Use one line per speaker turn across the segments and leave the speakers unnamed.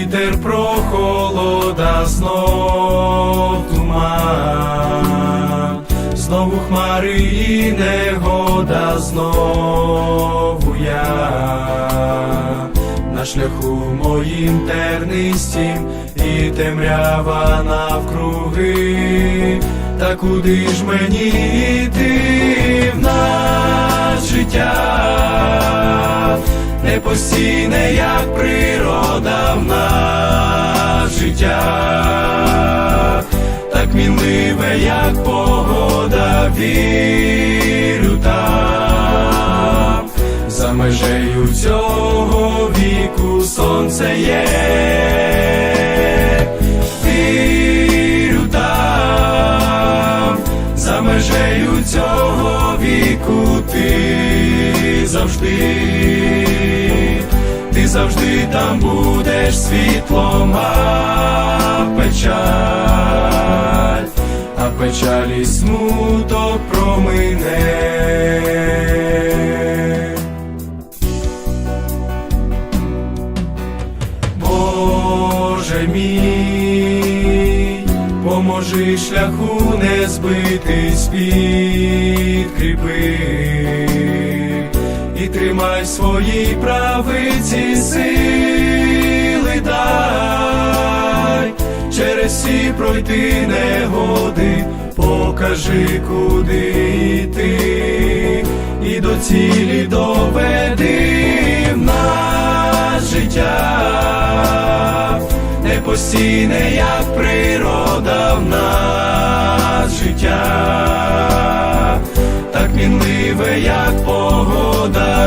вітер прохолода, знов туман, знову хмари і негода, знову я. На шляху моїм тернистім і темрява навкруги, та куди ж мені йти в нас життя? Не постійне, як природа в нас життя, так мінливе, як погода, вірю там, за межею цього віку сонце є. Межею цього віку ти завжди, ти завжди там будеш світлом, а печаль, а печаль і смуток промине. Боже мій, поможи шляху не збитись підкріпи і тримай свої правиці сили дай, через всі пройти негоди, покажи, куди йти, і до цілі доведи в нас життя. Не постійне, як природа в нас життя, так мінливе, як погода,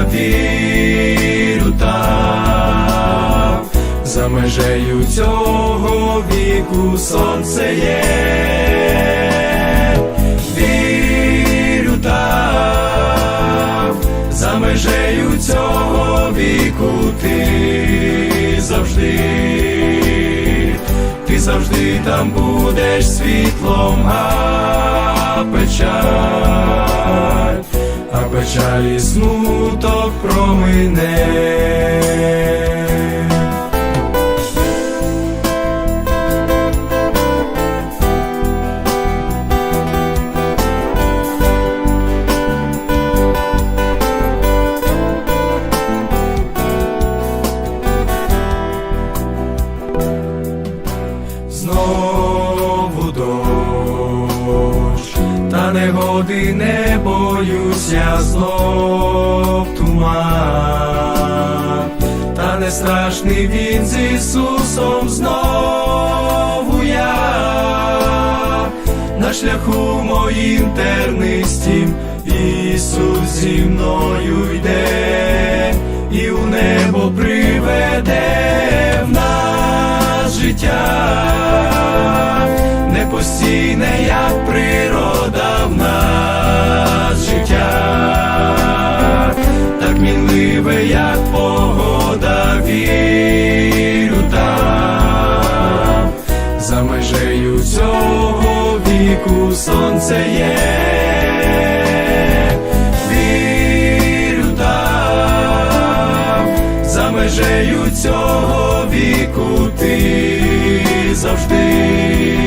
вірю там, за межею цього віку сонце є. Вірю там, за межею цього віку ти завжди, ти завжди там будеш світлом, а печаль, а печаль і смуток промине. знову дощ, та не боюся знов туман, та не страшний він з Ісусом знову я. На шляху моїм тернистім Ісус зі мною йде і у небо приведе в нас життя, непостійне, як природа в нас сонце є. Вірю там, за межею цього віку ти завжди,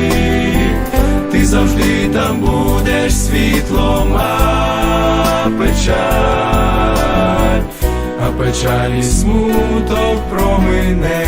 ти завжди там будеш світлом, а печаль, а печаль і смуток промине.